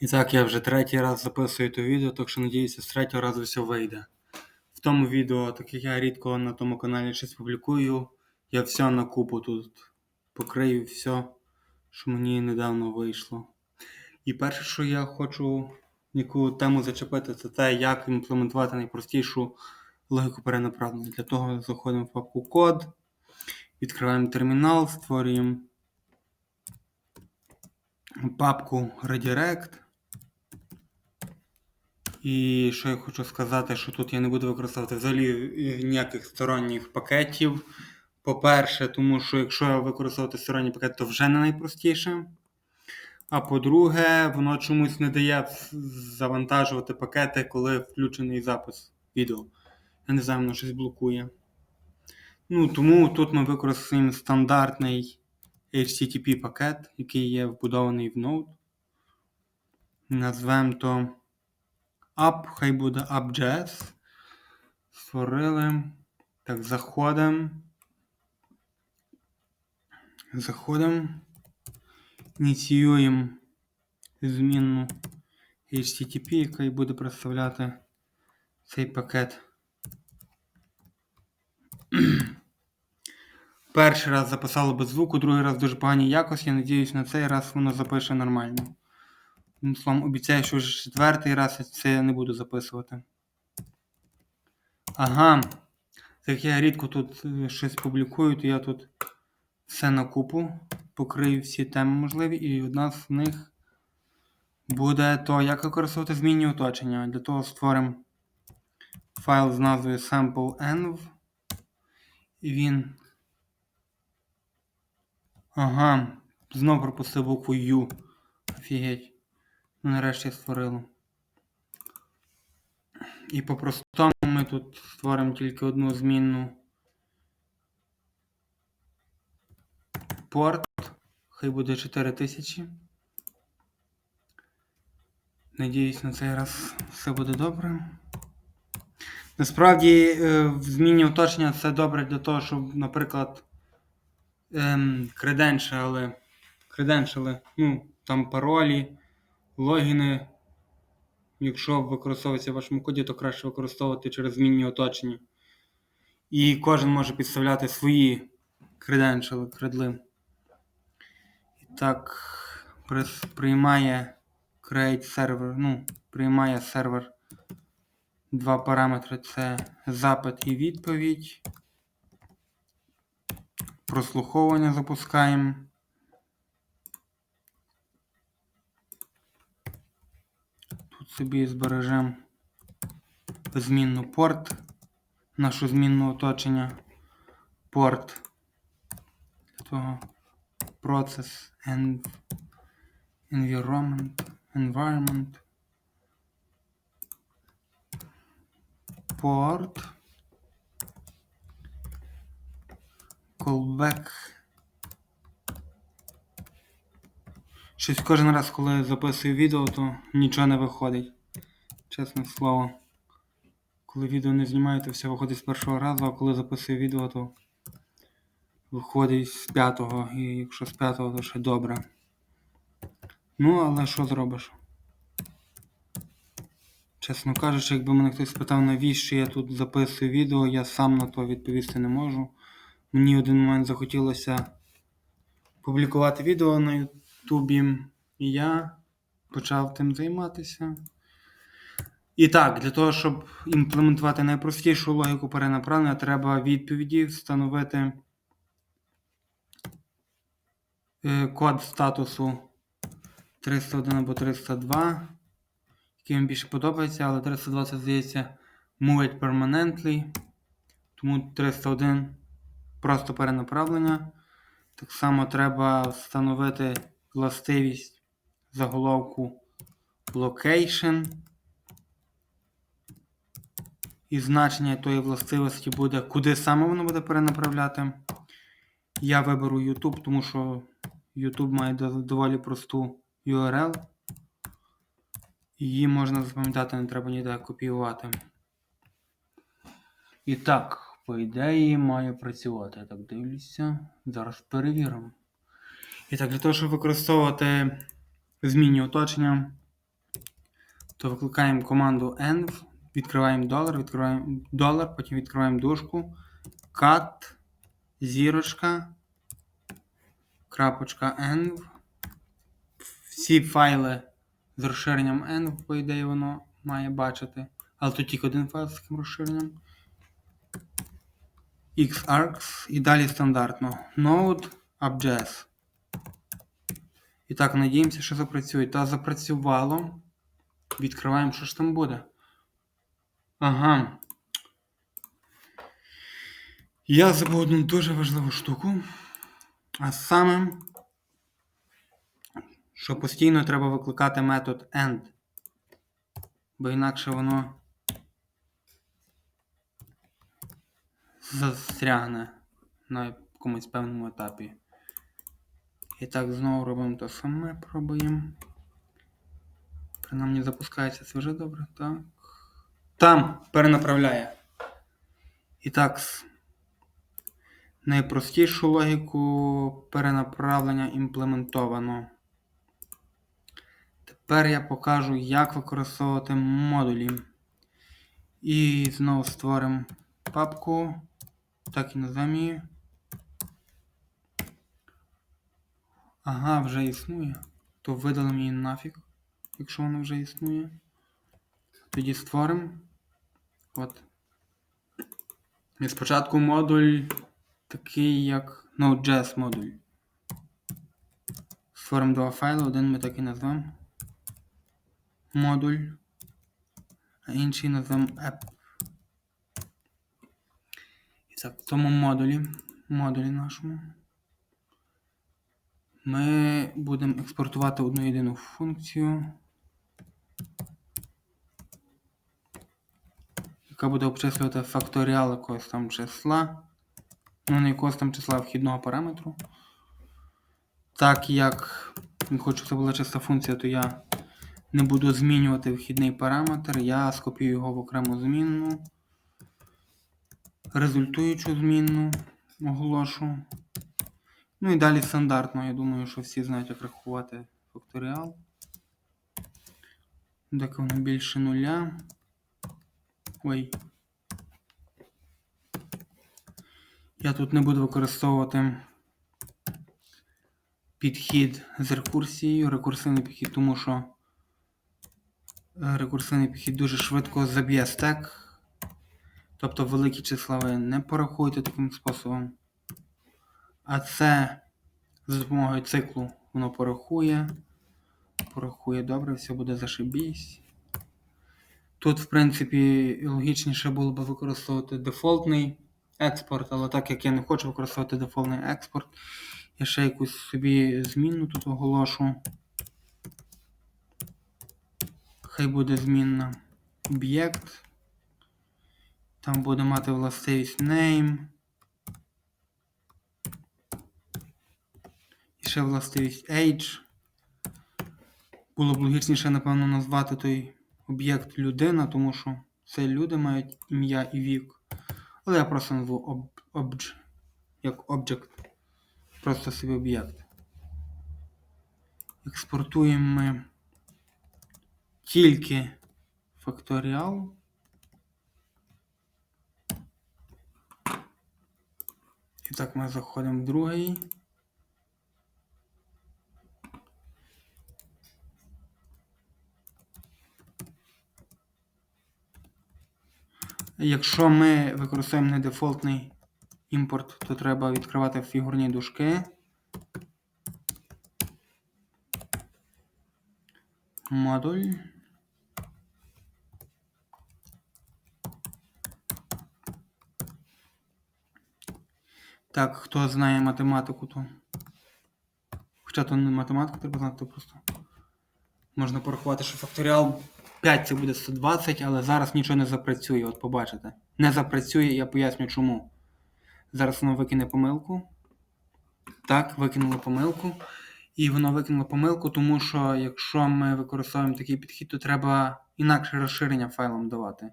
І так, я вже третій раз записую то відео, так що надіюся, з третього разу все вийде. В тому відео, так як я рідко на тому каналі щось публікую, я все на купу тут покрию все, що мені недавно вийшло. І перше, що я хочу яку тему зачепити, це те, як імплементувати найпростішу логіку перенаправлення. Для того заходимо в папку код, відкриваємо термінал, створюємо папку Redirect. І що я хочу сказати, що тут я не буду використовувати взагалі ніяких сторонніх пакетів. По-перше, тому що якщо використовувати сторонній пакет, то вже не найпростіше. А по-друге, воно чомусь не дає завантажувати пакети, коли включений запис відео. Я не знаю, воно щось блокує. Ну, Тому тут ми використаємо стандартний HTTP пакет, який є вбудований в Node. Назвемо то app, хай буде app.js. Створили. Так, заходимо. Заходимо. Ініціюємо змінну HTTP, яка і буде представляти цей пакет. Перший раз записало без звуку, другий раз дуже поганій якості. Я надіюсь, на цей раз воно запише нормально. Словом, обіцяю, що вже четвертий раз я це не буду записувати. Ага. Так я рідко тут е, щось публікую, то я тут все на купу покрию всі теми можливі, і одна з них буде то, як використовувати змінні оточення. Для того створимо файл з назвою sample.env. І він. Ага, знову пропустив букву U. Офігеть. Нарешті створило. І по-простому ми тут створимо тільки одну змінну порт. Хай буде 4000. Надіюсь, на цей раз все буде добре. Насправді, е, в зміні оточення це добре для того, щоб, наприклад, ем, креденшали, креденшали, ну, там паролі, логіни. Якщо використовується в вашому коді, то краще використовувати через змінні оточення. І кожен може підставляти свої креденшали, кредли. Так, приймає create server, ну, приймає сервер два параметри це запит і відповідь. Прослуховування запускаємо. Собі збережемо змінну порт, нашу змінну оточення, порт для того процess and environment, environment, port, callback. Щось кожен раз, коли записую відео, то нічого не виходить. Чесне слово. Коли відео не знімаю, то все виходить з першого разу, а коли записую відео, то виходить з п'ятого. І якщо з п'ятого, то ще добре. Ну, але що зробиш? Чесно кажучи, якби мене хтось спитав, навіщо я тут записую відео, я сам на то відповісти не можу. Мені один момент захотілося публікувати відео на Ютубі, і я почав тим займатися. І так, для того, щоб імплементувати найпростішу логіку перенаправлення, треба відповіді встановити е, код статусу 301 або 302, який вам більше подобається, але 320, здається, move permanently. Тому 301 просто перенаправлення. Так само треба встановити властивість заголовку location. І значення тої властивості буде, куди саме воно буде перенаправляти. Я виберу YouTube, тому що YouTube має доволі просту URL. Її можна запам'ятати, не треба ніде копіювати. І так, по ідеї має працювати. Я так дивлюся. Зараз перевіримо. І так, для того, щоб використовувати змінні оточення, то викликаємо команду env, відкриваємо долар, відкриваємо долар, потім відкриваємо дужку, cut, зірочка, крапочка env. Всі файли з розширенням env, по ідеї, воно має бачити. Але тут тільки один файл з таким розширенням. Xargs і далі стандартно. Node App.js. І так, надіємося, що запрацює. Та запрацювало. Відкриваємо, що ж там буде. Ага. Я забув одну дуже важливу штуку. А саме, що постійно треба викликати метод end. Бо інакше воно застрягне на якомусь певному етапі. І так, знову робимо те саме, пробуємо. Принаймні запускається це вже добре, так. Там перенаправляє. І так, найпростішу логіку перенаправлення імплементовано. Тепер я покажу, як використовувати модулі. І знову створимо папку. Так і назвемо її. Ага, вже існує. То видалимо її нафіг, якщо вона вже існує. Тоді створимо. От. І спочатку модуль такий як Node.js модуль. Створимо два файли, один ми так і назвемо. Модуль. А інший назвемо app. І так, в тому модулі, модулі нашому. Ми будемо експортувати одну єдину функцію, яка буде обчислювати факторіал якогось там числа. Ну, не якогось там числа вхідного параметру. Так як не хочу, щоб це була чиста функція, то я не буду змінювати вхідний параметр, я скопію його в окрему змінну, результуючу змінну оголошу. Ну і далі стандартно, я думаю, що всі знають, як рахувати факторіал. Доки воно більше нуля. Ой. Я тут не буду використовувати підхід з рекурсією, рекурсивний підхід, тому що рекурсивний підхід дуже швидко заб'є стек. Тобто великі числа ви не порахуєте таким способом. А це за допомогою циклу воно порахує. Порахує добре, все буде зашибісь. Тут, в принципі, логічніше було б використовувати дефолтний експорт, але так як я не хочу використовувати дефолтний експорт, я ще якусь собі змінну тут оголошу. Хай буде змінна об'єкт. Там буде мати властивість name. Ще властивість age. Було б логічніше, напевно, назвати той об'єкт людина, тому що це люди мають ім'я і вік. Але я просто назву obj, як object. Просто собі об'єкт. Експортуємо ми тільки факторіал. І так ми заходимо в другий. Якщо ми використовуємо не дефолтний імпорт, то треба відкривати фігурні дужки. Модуль. Так, хто знає математику, то. Хоча то не математику треба знати, то просто. Можна порахувати, що факторіал 5 це буде 120, але зараз нічого не запрацює, от побачите. Не запрацює, я поясню чому. Зараз воно викине помилку. Так, викинуло помилку. І воно викинуло помилку, тому що якщо ми використовуємо такий підхід, то треба інакше розширення файлам давати.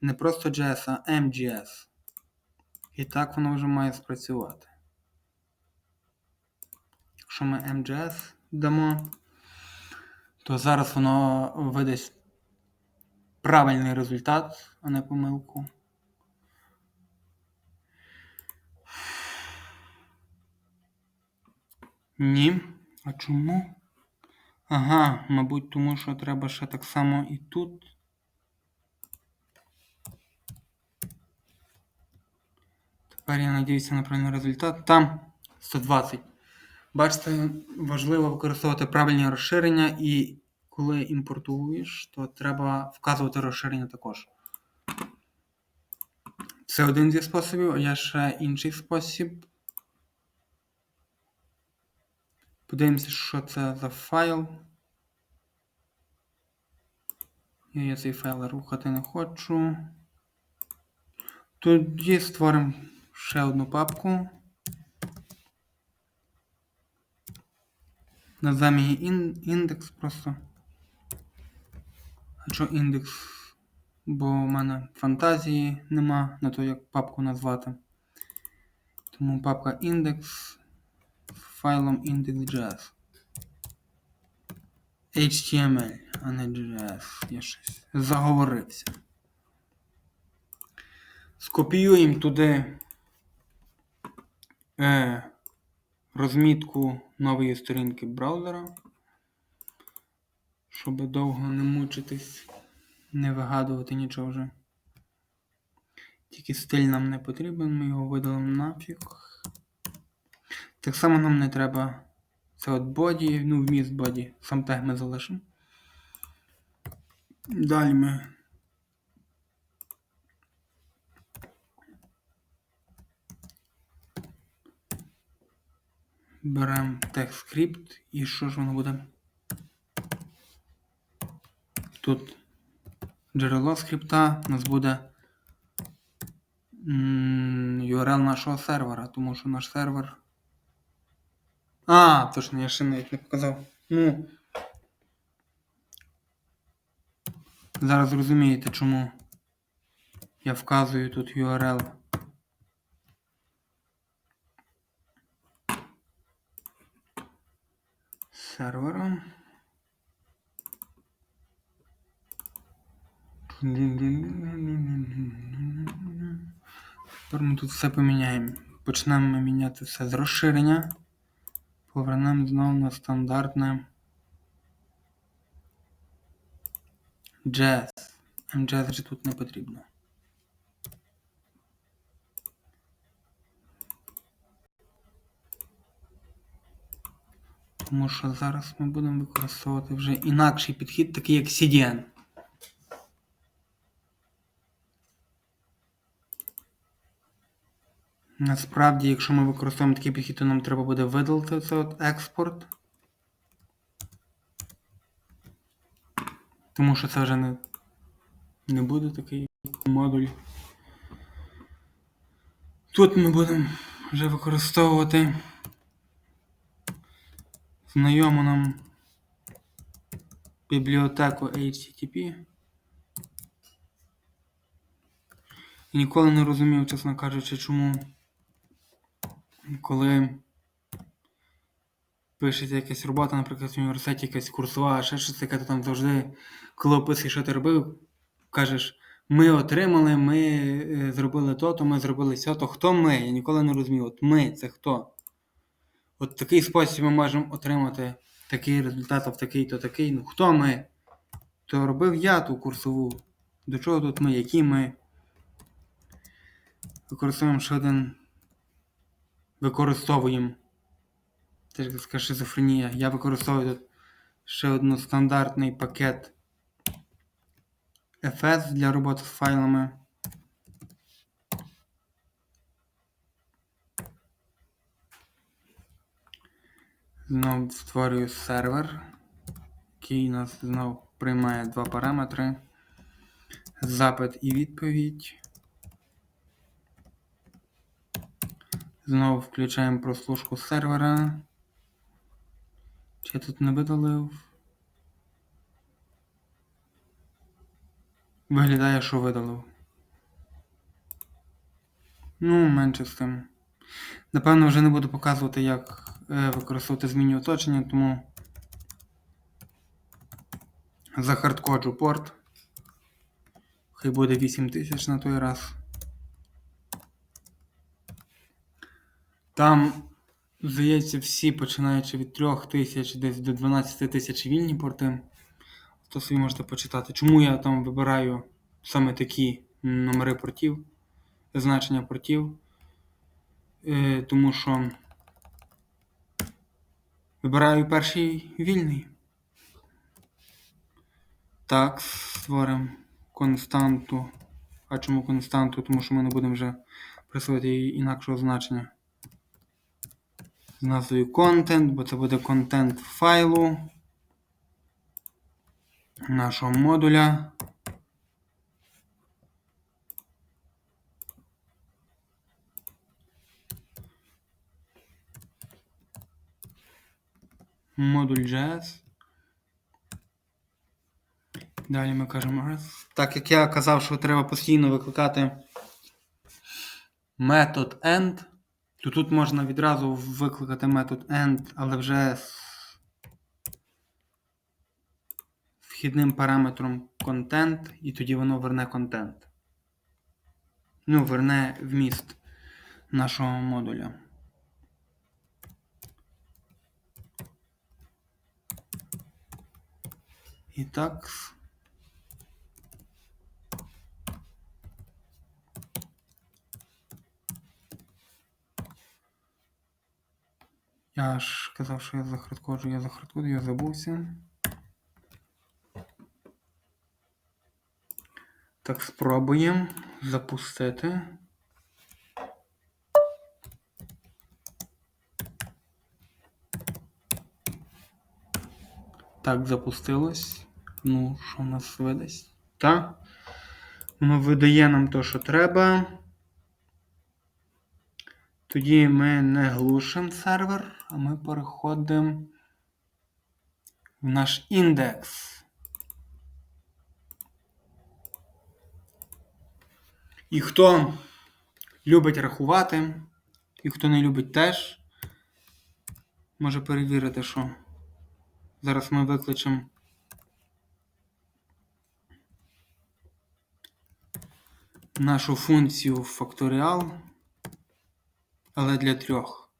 Не просто JS, а MGS. І так воно вже має спрацювати. Якщо ми MGS дамо, то зараз воно видасть правильний результат, а не помилку. Ні. А чому? Ага, мабуть, тому що треба ще так само і тут. Тепер я надіюся на правильний результат. Там 120. Бачите, важливо використовувати правильні розширення, і коли імпортуєш, то треба вказувати розширення також. Це один зі способів, а є ще інший спосіб. Подивимося, що це за файл. Я цей файл рухати не хочу. Тоді створимо ще одну папку. Назвемо її індекс просто. Що індекс? Бо в мене фантазії нема на то, як папку назвати. Тому папка індекс з файлом index.js. HTML, а не JS. Я щось заговорився. Скопіюємо туди е, розмітку нової сторінки браузера, щоб довго не мучитись, не вигадувати нічого вже. Тільки стиль нам не потрібен, ми його видалимо нафіг. Так само нам не треба це от боді, ну вміст боді, сам тег ми залишимо. Далі ми беремо TextScript і що ж воно буде? Тут джерело скрипта у нас буде URL нашого сервера, тому що наш сервер. А, точно, я ще навіть не показав. Ну. Зараз зрозумієте, чому я вказую тут URL. сервера. Тепер ми тут все поміняємо. Почнемо ми міняти все з розширення. Повернемо знову на стандартне JS. MJS вже тут не потрібно. Тому що зараз ми будемо використовувати вже інакший підхід, такий як CDN. Насправді, якщо ми використовуємо такий підхід, то нам треба буде видалити цей от експорт. Тому що це вже не, не буде такий модуль. Тут ми будемо вже використовувати знайому нам бібліотеку HTTP. І ніколи не розумів, чесно кажучи, чому коли пишеться якась робота, наприклад, в університеті якась курсова, ще щось таке, то там завжди, коли описуєш, що ти робив, кажеш, ми отримали, ми е, зробили то, то ми зробили сьо, то хто ми? Я ніколи не розумів. От ми це хто? От такий спосіб ми можемо отримати такий результат, а в такий-то такий. Ну хто ми? То робив я ту курсову. До чого тут ми? Які ми? Використовуємо ще один. Використовуємо. Це ж така шизофренія. Я використовую тут ще один стандартний пакет FS для роботи з файлами. Знову створюю сервер, який нас знову приймає два параметри. Запит і відповідь. Знову включаємо прослушку сервера. Чи я тут не видалив? Виглядає, що видалив. Ну, менше з тим. Напевно, вже не буду показувати, як е, використовувати змінні оточення, тому захардкоджу порт. Хай буде 8000 на той раз. Там, здається, всі, починаючи від 3000 десь до 12 тисяч вільні порти. То собі можете почитати. Чому я там вибираю саме такі номери портів, значення портів. Е, тому що вибираю перший вільний. Так, створимо константу. А чому константу? Тому що ми не будемо вже присвоїти інакшого значення. Назвою content, бо це буде контент файлу нашого модуля. Модуль JS. Далі ми кажемо. Так як я казав, що треба постійно викликати метод end, то тут можна відразу викликати метод end, але вже з вхідним параметром content, і тоді воно верне контент. Ну, верне вміст нашого модуля. І так. Я ж казав, що я захардкоджу, я захардкоджу, я забувся. Так, спробуємо запустити. Так, запустилось. Ну, що в нас видасть? Так. Воно видає нам то, що треба. Тоді ми не глушимо сервер, а ми переходимо в наш індекс. І хто любить рахувати, і хто не любить теж, може перевірити, що зараз ми викличемо нашу функцію факторіал, але для трьох.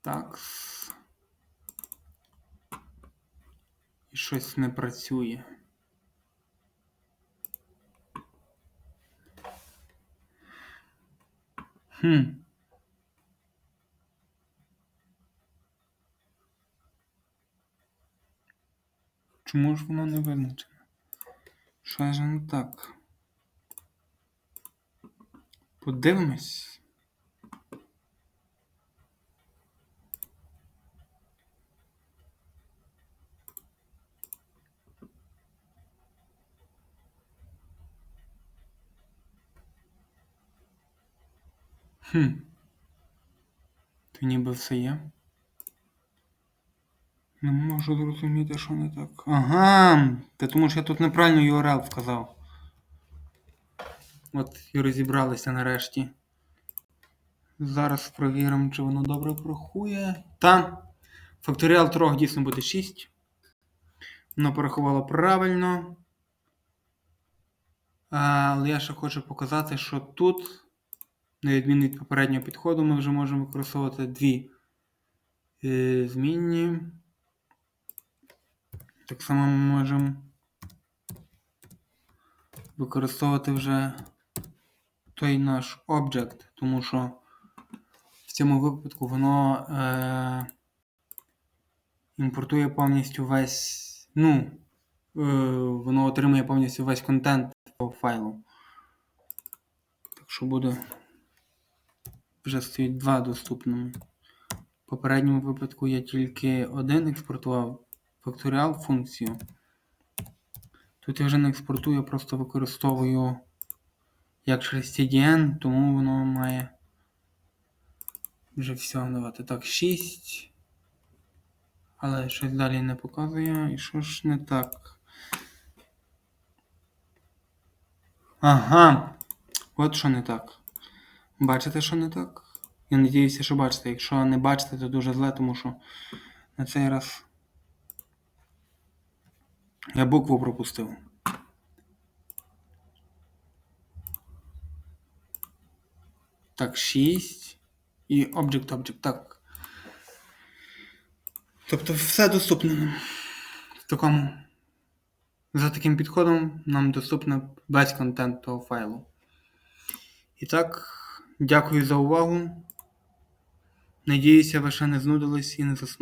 Так. І щось не працює. Хм. Чому ж воно не визначено? Що ж не так? Подивимось. Хм. То ніби все є. Не можу зрозуміти, що не так. Ага. Та тому що я тут неправильно URL вказав. От і розібралися нарешті. Зараз провіримо, чи воно добре порахує. Та. Факторіал трьох дійсно буде 6. Воно порахувало правильно. Але я ще хочу показати, що тут, на відміну від попереднього підходу, ми вже можемо використовувати дві е, змінні. Так само ми можемо використовувати вже той наш об'єкт, тому що в цьому випадку воно е, імпортує повністю весь, ну, е, воно отримує повністю весь контент по файлу. Так що буде вже стоїть два доступними. В попередньому випадку я тільки один експортував факторіал функцію. Тут я вже не експортую, я просто використовую як CDN, тому воно має вже все давати. Так, 6. Але щось далі не показує. І що ж не так? Ага. От що не так. Бачите, що не так? Я надіюся, що бачите. Якщо не бачите, то дуже зле, тому що на цей раз. Я букву пропустив. Так, 6 і Object Object. Так. Тобто все доступне нам. В такому. За таким підходом нам доступно весь контент того файлу. І так, дякую за увагу. Надіюся, ви ще не знудились і не заснули.